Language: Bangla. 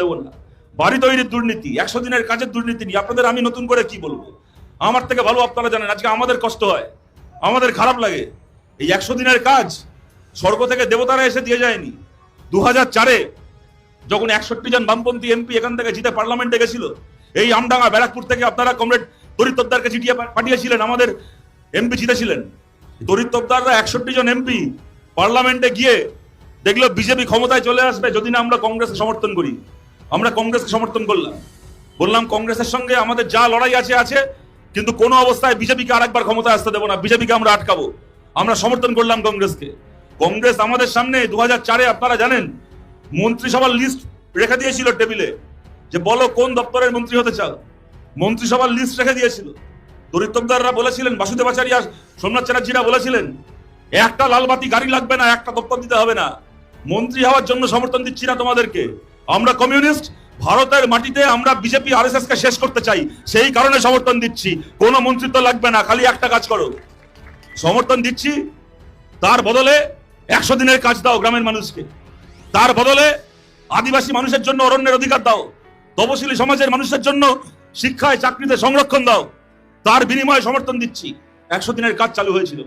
দেবো না। বাড়ি তৈরির দুর্নীতি, একশো দিনের কাজের দুর্নীতি নিয়ে আপনাদের আমি নতুন করে কি বলব? আমার থেকে ভালো আপনারা জানেন, আজকে আমাদের কষ্ট হয়, আমাদের খারাপ লাগে। এই একশো দিনের কাজ স্বর্গ থেকে দেবতারা এসে দিয়ে যায়নি। দু হাজার চারে যখন একষট্টি জন বামপন্থী এমপি এখান থেকে জিতে পার্লামেন্টে গেছিল, এই আমডাঙ্গা ব্যারাকপুর থেকে আপনারা কমরেড দরিদ্রদারকে চিঠিয়ে পাঠিয়েছিলেন, আমাদের এমপি জিতেছিলেন। দরিদ্রদাররা একষট্টি জন এমপি পার্লামেন্টে গিয়ে দেখল বিজেপি ক্ষমতায় চলে আসবে, যদি না আমরা কংগ্রেসকে সমর্থন করি। আমরা কংগ্রেসকে সমর্থন করলাম। বললাম, কংগ্রেসের সঙ্গে আমাদের যা লড়াই আছে আছে, কিন্তু কোনো অবস্থায় বিজেপিকে আরেকবার ক্ষমতায় আসতে দেবো না। বিজেপিকে আমরা আটকাবো। আমরা সমর্থন করলাম কংগ্রেসকে। কংগ্রেস আমাদের সামনে দু চারে, আপনারা জানেন, মন্ত্রিসভার লিস্ট রেখে দিয়েছিল টেবিলে যে, বলো কোন দপ্তরের মন্ত্রী হতে চাও? মন্ত্রিসভার লিস্ট রেখে দিয়েছিল। দরিদ্রদাররা বলেছিলেন, বাসুদেব আচার্য আর সোমনাথ চ্যাটার্জিরা বলেছিলেন, একটা লালবাতি গাড়ি লাগবে না, একটা দপ্তর দিতে হবে না। মন্ত্রী হওয়ার জন্য সমর্থন দিচ্ছি না তোমাদেরকে। আমরা কমিউনিস্ট, ভারতের মাটিতে আমরা বিজেপি আরএসএস কে শেষ করতে চাই। সেই কারণে সমর্থন দিচ্ছি। কোনো মন্ত্রিত্ব লাগবে না, খালি একটা কাজ করো। সমর্থন দিচ্ছি, তার বদলে একশো দিনের কাজ দাও গ্রামের মানুষকে। তার বদলে আদিবাসী মানুষের জন্য অরণ্যের অধিকার দাও। তপশিলি সমাজের মানুষের জন্য শিক্ষায়, চাকরিতে সংরক্ষণ দাও। তার বিনিময়ে সমর্থন দিচ্ছি। একশো দিনের কাজ চালু হয়েছিল।